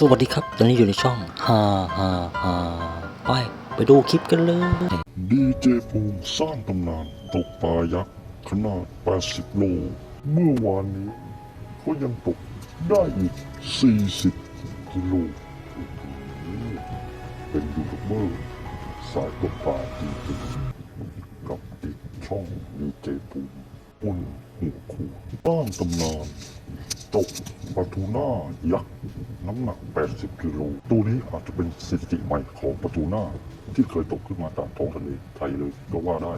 สวัสดีครับ ตอนนี้อยู่ในช่องฮ่าฮ่าฮ่าไป ไปดูคลิปกันเลยดีเจภูมิสร้างตำนานตกปลายักษ์ ขนาด 80 โล เมื่อวานนี้ ก็ยังตกได้อีก 40 กิโล เป็นยูทูบเบอร์สายตกปลาจริงๆกับอีกช่องดีเจภูมิอุ่นหัวคูสร้างตำนาน ตกปลาทูน่ายักษ์น้ำหนัก 80 กิโลตัวนี้อาจจะเป็นสถิติใหม่ของปลาทูน่าที่เคยตกขึ้นมาตามท้องทะเลไทยเลยก็ว่าได้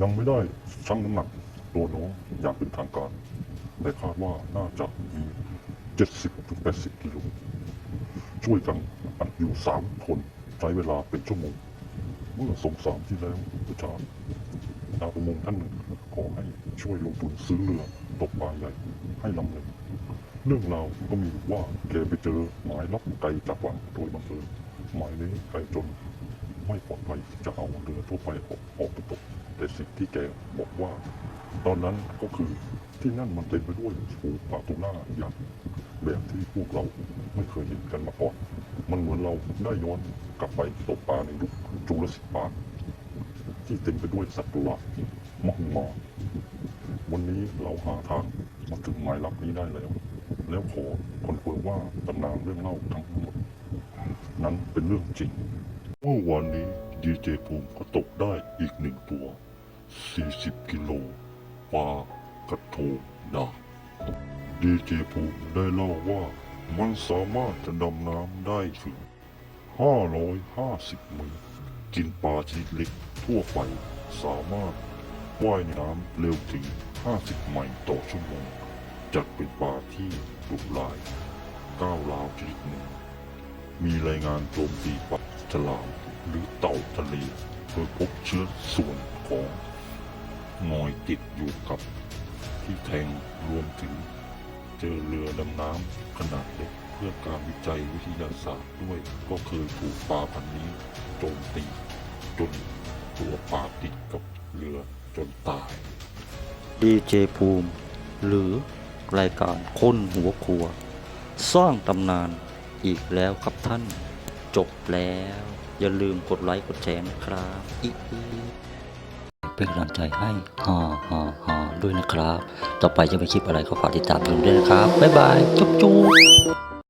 ยังไม่ได้ชั่งน้ำหนักตัวน้องอย่างเป็นทางการแต่คาดว่าน่าจะมี 70-80 กิโลช่วยกันอัดอยู่สามคนใช้เวลาเป็นชั่วโมง เมื่อสงสารที่แล้วประชาชาวประมงท่านหนึ่งขอให้ช่วยลงทุนซื้อเรือตกปลาใหญ่ให้ลำหนึ่งเรื่องราวก็มีว่าแกไปเจอหมายลับไกลจากฝั่งโดยบังเอิญหมายนี้ไกลจนไม่ปลอดภัยจะเอาเรือทั่วไปออกออกไปตก แต่สิ่งที่แกบอกว่า ตอนนั้นก็คือที่นั่นมันเต็มไปด้วยฝูงปลาทูน่ายักษ์แบบที่พวกเราไม่เคยเห็นกันมาก่อน มันเหมือนเราได้ย้อนกลับไปตกปลาในยุคจูราสสิกปาร์คที่เต็มไปด้วยสัตว์ประหลาดมหึมาวันนี้เราหาทางมาถึงหมายลับนี้ได้แล้ว แล้วขอคอนเฟิร์มว่าตำนานเรื่องเล่าทั้งหมด นั้นเป็นเรื่องจริงเมื่อวานนี้ดีเจภูมิก็ตกได้อีกหนึ่งตัว 40 กิโลปลากระโทงดาดีเจภูมิได้เล่าว่า มันสามารถจะดำน้ำได้ถึง 550 เมตร กินปลาชนิดเล็กทั่วไปสามารถว่ายน้ำเร็วถึง 50 ไมล์ต่อชั่วโมง จัดเป็นปลาที่ดุร้ายก้าวร้าวชนิดหนึ่ง มีรายงานโจมตีปลาฉลามหรือเต่าทะเลโดยพบเชื้อส่วนของงอยติดอยู่กับที่แทงรวมถึงเจอเรือดำน้ำขนาดเล็ก พื่อการวิจัยวิทยาศาสตร์ด้วยก็เคยถูกปลาพันนี้โจมตีจนตัวปลาติดกับเรือจนตายดีเจภูมิ หรือรายการคนหัวครัว สร้างตำนานอีกแล้วครับท่าน จบแล้ว อย่าลืมกดไลค์กดแชร์นะครับอีเป็นกำลังใจให้ฮ่าฮ่าฮ่าด้วยนะครับ ต่อไปจะเป็นคลิปอะไรก็ฝากติดตามชมด้วยนะครับ บ๊ายบาย จุ๊บจุ๊บ